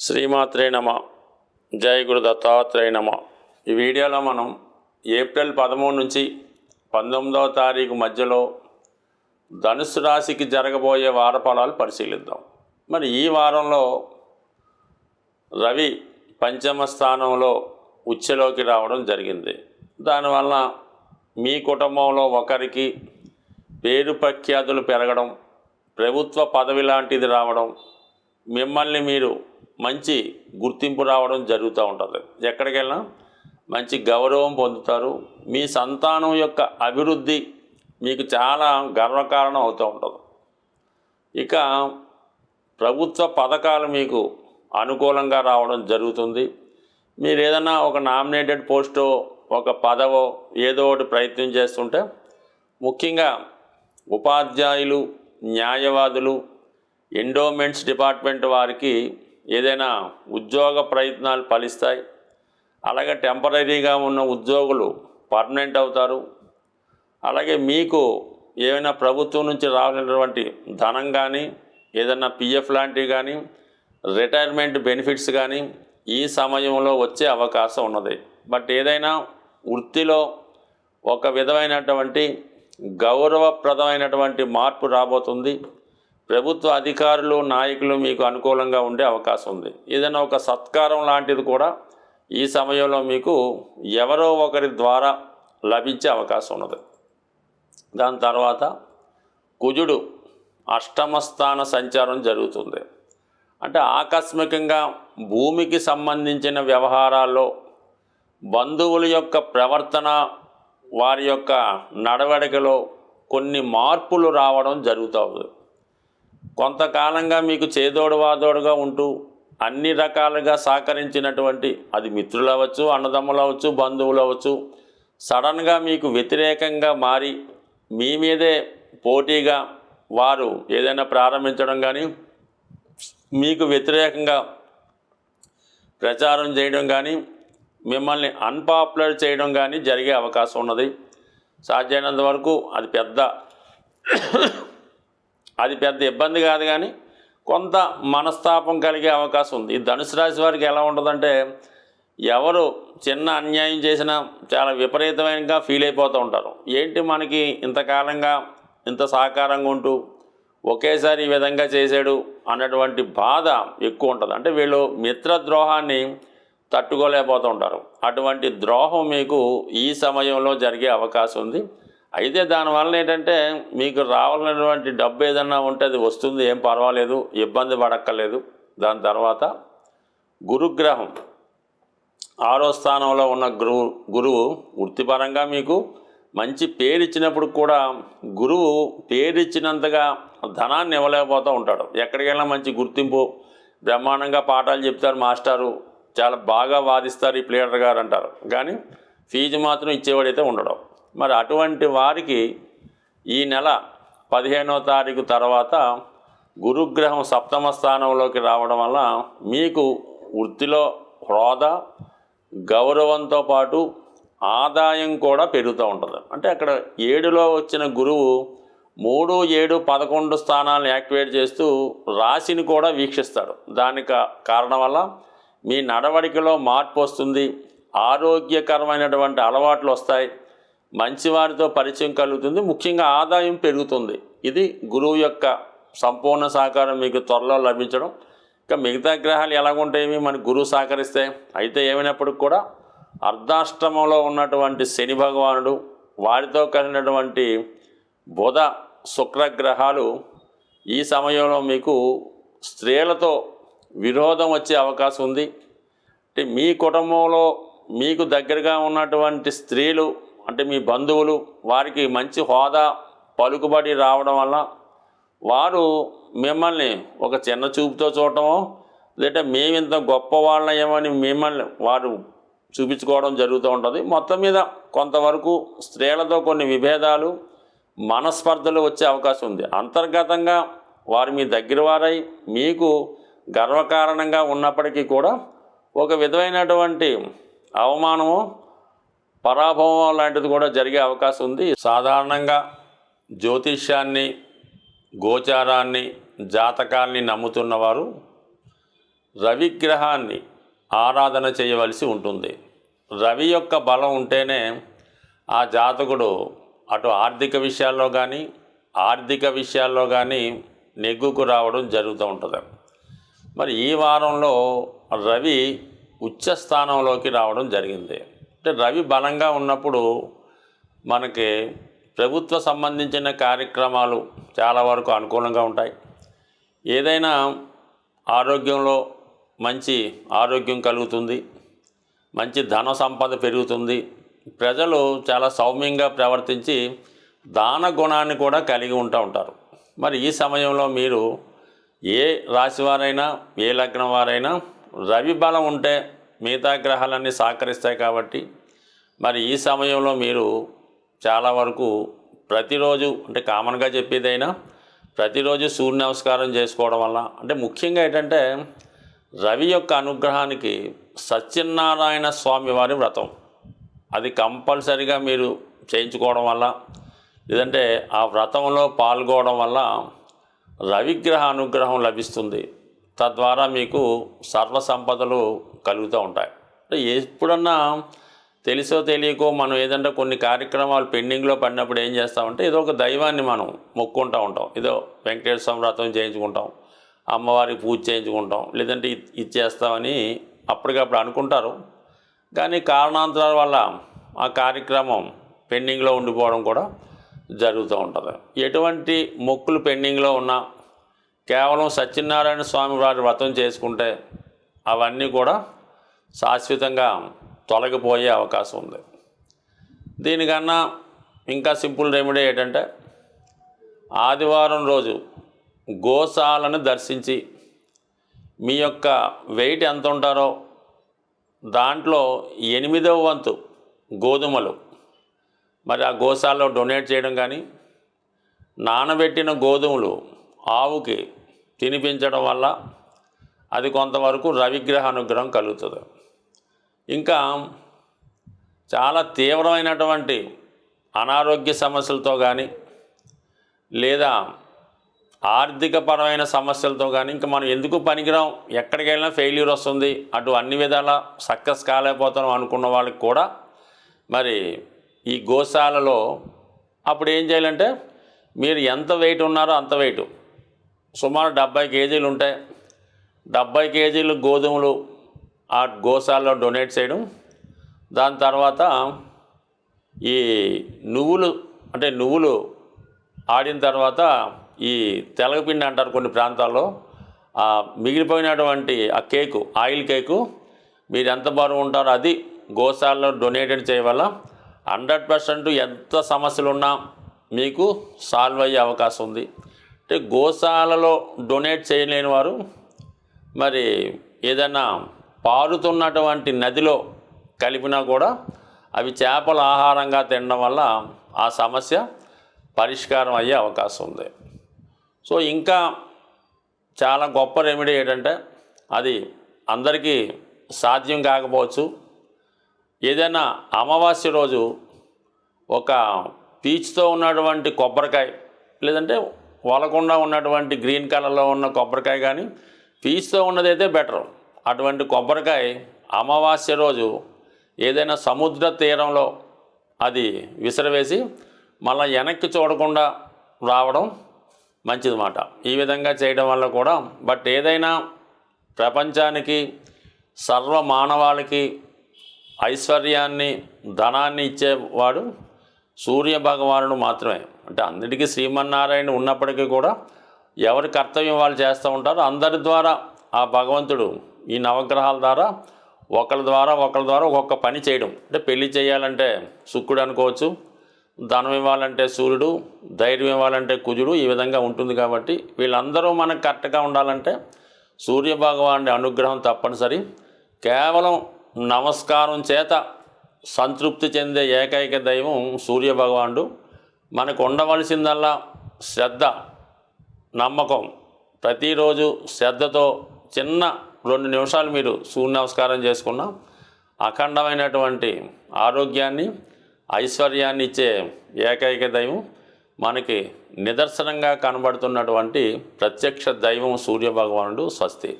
శ్రీమాత్రే నమ. జయ గురు దత్తాత్రేయ నమ. ఈ వీడియోలో మనం ఏప్రిల్ పదమూడు నుంచి పంతొమ్మిదవ తారీఖు మధ్యలో ధనుసు రాశికి జరగబోయే వార ఫలాలు పరిశీలిద్దాం. మరి ఈ వారంలో రవి పంచమ స్థానంలో ఉచ్చలోకి రావడం జరిగింది. దానివల్ల మీ కుటుంబంలో ఒకరికి పేరు ప్రఖ్యాతులు పెరగడం ప్రభుత్వ పదవి లాంటిది రావడం మిమ్మల్ని మీరు మంచి గుర్తింపు రావడం జరుగుతూ ఉంటుంది. ఎక్కడికి వెళ్ళినా మంచి గౌరవం పొందుతారు. మీ సంతానం యొక్క అభివృద్ధి మీకు చాలా గర్వకారణం అవుతూ ఉంటుంది. ఇక ప్రభుత్వ పథకాలు మీకు అనుకూలంగా రావడం జరుగుతుంది. మీరు ఏదైనా ఒక నామినేటెడ్ పోస్టో ఒక పదవో ఏదో ఒకటి ప్రయత్నం చేస్తుంటే ముఖ్యంగా ఉపాధ్యాయులు న్యాయవాదులు ఎండోమెంట్స్ డిపార్ట్మెంట్ వారికి ఏదైనా ఉద్యోగ ప్రయత్నాలు ఫలిస్తాయి. అలాగే టెంపరీగా ఉన్న ఉద్యోగులు పర్మనెంట్ అవుతారు. అలాగే మీకు ఏమైనా ప్రభుత్వం నుంచి రావాల్సినటువంటి ధనం కానీ ఏదైనా పిఎఫ్ లాంటివి కానీ రిటైర్మెంట్ బెనిఫిట్స్ కానీ ఈ సమయంలో వచ్చే అవకాశం ఉన్నది. బట్ ఏదైనా వృత్తిలో ఒక విధమైనటువంటి గౌరవప్రదమైనటువంటి మార్పు రాబోతుంది. ప్రభుత్వ అధికారులు నాయకులు మీకు అనుకూలంగా ఉండే అవకాశం ఉంది. ఏదైనా ఒక సత్కారం లాంటిది కూడా ఈ సమయంలో మీకు ఎవరో ఒకరి ద్వారా లభించే అవకాశం ఉన్నది. దాని తర్వాత కుజుడు అష్టమస్థాన సంచారం జరుగుతుంది. అంటే ఆకస్మికంగా భూమికి సంబంధించిన వ్యవహారాల్లో బంధువుల యొక్క ప్రవర్తన వారి యొక్క నడవడికలో కొన్ని మార్పులు రావడం జరుగుతుంది కొంతకాలంగా మీకు చేదోడు వాదోడుగా ఉంటూ అన్ని రకాలుగా సహకరించినటువంటి అది మిత్రులు అవ్వచ్చు అన్నదమ్ములు అవ్వచ్చు బంధువులు అవ్వచ్చు సడన్గా మీకు వ్యతిరేకంగా మారి మీ మీదే పోటీగా వారు ఏదైనా ప్రారంభించడం కానీ మీకు వ్యతిరేకంగా ప్రచారం చేయడం కానీ మిమ్మల్ని అన్పాపులర్ చేయడం కానీ జరిగే అవకాశం ఉన్నది. సాధ్యమైనంత వరకు అది పెద్ద అది పెద్ద ఇబ్బంది కాదు కానీ కొంత మనస్తాపం కలిగే అవకాశం ఉంది. ఈ ధనుసు రాశి వారికి ఎలా ఉంటుందంటే ఎవరు చిన్న అన్యాయం చేసినా చాలా విపరీతమైనగా ఫీల్ అయిపోతూ ఉంటారు. ఏంటి మనకి ఇంతకాలంగా ఇంత సహకారంగా ఉంటూ ఒకేసారి ఈ విధంగా చేశాడు అన్నటువంటి బాధ ఎక్కువ ఉంటుంది. అంటే వీళ్ళు మిత్రద్రోహాన్ని తట్టుకోలేకపోతూ ఉంటారు. అటువంటి ద్రోహం మీకు ఈ సమయంలో జరిగే అవకాశం ఉంది. అయితే దానివల్ల ఏంటంటే మీకు రావాలన్నటువంటి డబ్బు ఏదన్నా ఉంటే అది వస్తుంది ఏం పర్వాలేదు ఇబ్బంది పడక్కర్లేదు. దాని తర్వాత గురుగ్రహం. ఆరో స్థానంలో ఉన్న గురువు గురువు వృత్తిపరంగా మీకు మంచి పేరు ఇచ్చినప్పుడు కూడా గురువు పేరు ఇచ్చినంతగా ధనాన్ని ఇవ్వలేకపోతూ ఉంటాడు. ఎక్కడికైనా మంచి గుర్తింపు బ్రహ్మాండంగా పాఠాలు చెప్తారు మాస్టారు. చాలా బాగా వాదిస్తారు ఈ ప్లేయర్ గారు అంటారు. కానీ ఫీజు మాత్రం ఇచ్చేవాడైతే ఉండడం. మరి అటువంటి వారికి ఈ నెల పదిహేనో తారీఖు తర్వాత గురుగ్రహం సప్తమ స్థానంలోకి రావడం వల్ల మీకు వృత్తిలో హోదా గౌరవంతో పాటు ఆదాయం కూడా పెరుగుతూ ఉంటుంది. అంటే అక్కడ ఏడులో వచ్చిన గురువు మూడు ఏడు పదకొండు స్థానాలను యాక్టివేట్ చేస్తూ రాశిని కూడా వీక్షిస్తాడు. దానికి కారణం వల్ల మీ నడవడికలో మార్పు వస్తుంది ఆరోగ్యకరమైనటువంటి అలవాట్లు వస్తాయి మంచివారితో పరిచయం కలుగుతుంది. ముఖ్యంగా ఆదాయం పెరుగుతుంది. ఇది గురువు యొక్క సంపూర్ణ సహకారం మీకు త్వరలో లభించడం. ఇంకా మిగతా గ్రహాలు ఎలాగుంటాయి మన గురువు సహకరిస్తే. అయితే ఏమైనప్పటికి కూడా అర్ధాష్టమంలో ఉన్నటువంటి శని భగవానుడు వారితో కలిగినటువంటి బుధ శుక్రగ్రహాలు ఈ సమయంలో మీకు స్త్రీలతో విరోధం వచ్చే అవకాశం ఉంది. అంటే మీ కుటుంబంలో మీకు దగ్గరగా ఉన్నటువంటి స్త్రీలు అంటే మీ బంధువులు వారికి మంచి హోదా పలుకుబడి రావడం వల్ల వారు మిమ్మల్ని ఒక చిన్న చూపుతో చూడటమో లేదా మేమింత గొప్ప వాళ్ళమని మిమ్మల్ని వారు చూపించుకోవడం జరుగుతూ ఉంటుంది. మొత్తం మీద కొంతవరకు స్త్రీలతో కొన్ని విభేదాలు మనస్పర్ధలు వచ్చే అవకాశం ఉంది. అంతర్గతంగా వారు మీ దగ్గర వారై మీకు గర్వకారణంగా ఉన్నప్పటికీ కూడా ఒక విధమైనటువంటి అవమానము పరాభవం లాంటిది కూడా జరిగే అవకాశం ఉంది. సాధారణంగా జ్యోతిష్యాన్ని గోచారాన్ని జాతకాన్ని నమ్ముతున్నవారు రవిగ్రహాన్ని ఆరాధన చేయవలసి ఉంటుంది. రవి యొక్క బలం ఉంటేనే ఆ జాతకుడు అటు ఆర్థిక విషయాల్లో కానీ ఆర్థిక విషయాల్లో కానీ నెగ్గుకు రావడం జరుగుతూ ఉంటుంది. మరి ఈ వారంలో రవి ఉచ్చ స్థానంలోకి రావడం జరిగింది. అంటే రవి బలంగా ఉన్నప్పుడు మనకి ప్రభుత్వ సంబంధించిన కార్యక్రమాలు చాలా వరకు అనుకూలంగా ఉంటాయి. ఏదైనా ఆరోగ్యంలో మంచి ఆరోగ్యం కలుగుతుంది మంచి ధన సంపద పెరుగుతుంది ప్రజలు చాలా సౌమ్యంగా ప్రవర్తించి దాన గుణాన్ని కూడా కలిగి ఉంటూ ఉంటారు. మరి ఈ సమయంలో మీరు ఏ రాశి వారైనా ఏ లగ్నం వారైనా రవి బలం ఉంటే మిగతా గ్రహాలన్నీ సహకరిస్తాయి కాబట్టి మరి ఈ సమయంలో మీరు చాలా వరకు ప్రతిరోజు అంటే కామన్గా చెప్పేదైనా ప్రతిరోజు సూర్య నమస్కారం చేసుకోవడం వల్ల అంటే ముఖ్యంగా ఏంటంటే రవి యొక్క అనుగ్రహానికి సత్యనారాయణ స్వామి వారి వ్రతం. అది కంపల్సరిగా మీరు చేయించుకోవడం వల్ల లేదంటే ఆ వ్రతంలో పాల్గొనడం వల్ల రవిగ్రహ అనుగ్రహం లభిస్తుంది. తద్వారా మీకు సర్వ సంపదలు కలుగుతూ ఉంటాయి. అంటే ఎప్పుడన్నా తెలుసో తెలియకో మనం ఏదంటే కొన్ని కార్యక్రమాలు పెండింగ్లో పడినప్పుడు ఏం చేస్తామంటే ఏదో ఒక దైవాన్ని మనం మొక్కుంటూ ఉంటాం. ఏదో వెంకటేశ్వర స్వామి వ్రతం చేయించుకుంటాం. అమ్మవారికి పూజ చేయించుకుంటాం. లేదంటే ఇచ్చేస్తామని ఇది చేస్తామని అప్పటికప్పుడు అనుకుంటారు. కానీ కారణాంతరాల వల్ల ఆ కార్యక్రమం పెండింగ్లో ఉండిపోవడం కూడా జరుగుతూ ఉంటుంది. ఎటువంటి మొక్కులు పెండింగ్లో ఉన్నా కేవలం సత్యనారాయణ స్వామి వారి వ్రతం చేసుకుంటే అవన్నీ కూడా శాశ్వతంగా తొలగిపోయే అవకాశం ఉంది. దీనికన్నా ఇంకా సింపుల్ రెమెడీ ఏంటంటే ఆదివారం రోజు గోశాలను దర్శించి మీ యొక్క వెయిట్ ఎంత ఉంటారో దాంట్లో ఎనిమిదవ వంతు గోధుమలు. మరి ఆ గోశాలలో డొనేట్ చేయడం కానీ నానబెట్టిన గోధుమలు ఆవుకి తినిపించడం వల్ల అది కొంతవరకు రవిగ్రహ అనుగ్రహం కలుగుతుంది. ఇంకా చాలా తీవ్రమైనటువంటి అనారోగ్య సమస్యలతో కానీ లేదా ఆర్థికపరమైన సమస్యలతో కానీ ఇంకా మనం ఎందుకు పనికిరాం ఎక్కడికి వెళ్ళినా ఫెయిల్యూర్ వస్తుంది అటు అన్ని విధాల సక్సెస్ కాలేకపోతాం అనుకున్న వాళ్ళకి కూడా మరి ఈ గోశాలలో అప్పుడు ఏం చేయాలంటే మీరు ఎంత వెయిట్ ఉన్నారో అంత వెయిట్. సుమారు డెబ్బై కేజీలు ఉంటాయి. డెబ్బై కేజీలు గోధుమలు ఆ గోశాలలో డొనేట్ చేయడం. దాని తర్వాత ఈ నువ్వులు అంటే నువ్వులు ఆడిన తర్వాత ఈ తెలగపిండి అంటారు కొన్ని ప్రాంతాల్లో. ఆ మిగిలిపోయినటువంటి ఆ కేకు ఆయిల్ కేకు మీరు ఎంత బరువు ఉంటారో అది గోశాలలో డొనేటెడ్ చేయవల్ల హండ్రెడ్ పర్సెంట్ ఎంత సమస్యలు ఉన్నా మీకు సాల్వ్ అయ్యే అవకాశం ఉంది. అంటే గోశాలలో డొనేట్ చేయలేని వారు మరి ఏదైనా పారుతున్నటువంటి నదిలో కలిపినా కూడా అవి చేపల ఆహారంగా తినడం వల్ల ఆ సమస్య పరిష్కారం అయ్యే అవకాశం ఉంది. సో ఇంకా చాలా గొప్ప రెమెడీ ఏంటంటే అది అందరికీ సాధ్యం కాకపోవచ్చు. ఏదైనా అమావాస్య రోజు ఒక పీచుతో ఉన్నటువంటి కొబ్బరికాయ లేదంటే వలకుండా ఉన్నటువంటి గ్రీన్ కలర్లో ఉన్న కొబ్బరికాయ కానీ పీచుతో ఉన్నదైతే బెటర్. అటువంటి కొబ్బరికాయ అమావాస్య రోజు ఏదైనా సముద్ర తీరంలో అది విసిరవేసి మళ్ళీ వెనక్కి చూడకుండా రావడం మంచిదన్నమాట. ఈ విధంగా చేయడం వల్ల కూడా బట్ ఏదైనా ప్రపంచానికి సర్వ మానవాళికి ఐశ్వర్యాన్ని ధనాన్ని ఇచ్చేవాడు సూర్య భగవానుడు మాత్రమే. అంటే అందరికీ శ్రీమన్నారాయణ ఉన్నప్పటికీ కూడా ఎవరి కర్తవ్యం వాళ్ళు చేస్తూ ఉంటారో అందరి ద్వారా ఆ భగవంతుడు ఈ నవగ్రహాల ద్వారా ఒకళ్ళ ద్వారా ఒకళ్ళ ద్వారా ఒక్కొక్క పని చేయడం. అంటే పెళ్ళి చేయాలంటే శుక్రుడు అనుకోవచ్చు ధనం ఇవ్వాలంటే సూర్యుడు ధైర్యం ఇవ్వాలంటే కుజుడు ఈ విధంగా ఉంటుంది కాబట్టి వీళ్ళందరూ మనకు కరెక్ట్గా ఉండాలంటే సూర్య భగవానుడి అనుగ్రహం తప్పనిసరి. కేవలం నమస్కారం చేత సంతృప్తి చెందే ఏకైక దైవం సూర్య భగవానుడు. మనకు ఉండవలసిందల్లా శ్రద్ధ నమ్మకం. ప్రతిరోజు శ్రద్ధతో చిన్న రెండు నిమిషాలు మీరు సూర్య నమస్కారం చేసుకున్న అఖండమైనటువంటి ఆరోగ్యాన్ని ఐశ్వర్యాన్ని ఇచ్చే ఏకైక దైవం మనకి నిదర్శనంగా కనబడుతున్నటువంటి ప్రత్యక్ష దైవం సూర్య భగవానుడు స్వస్తి.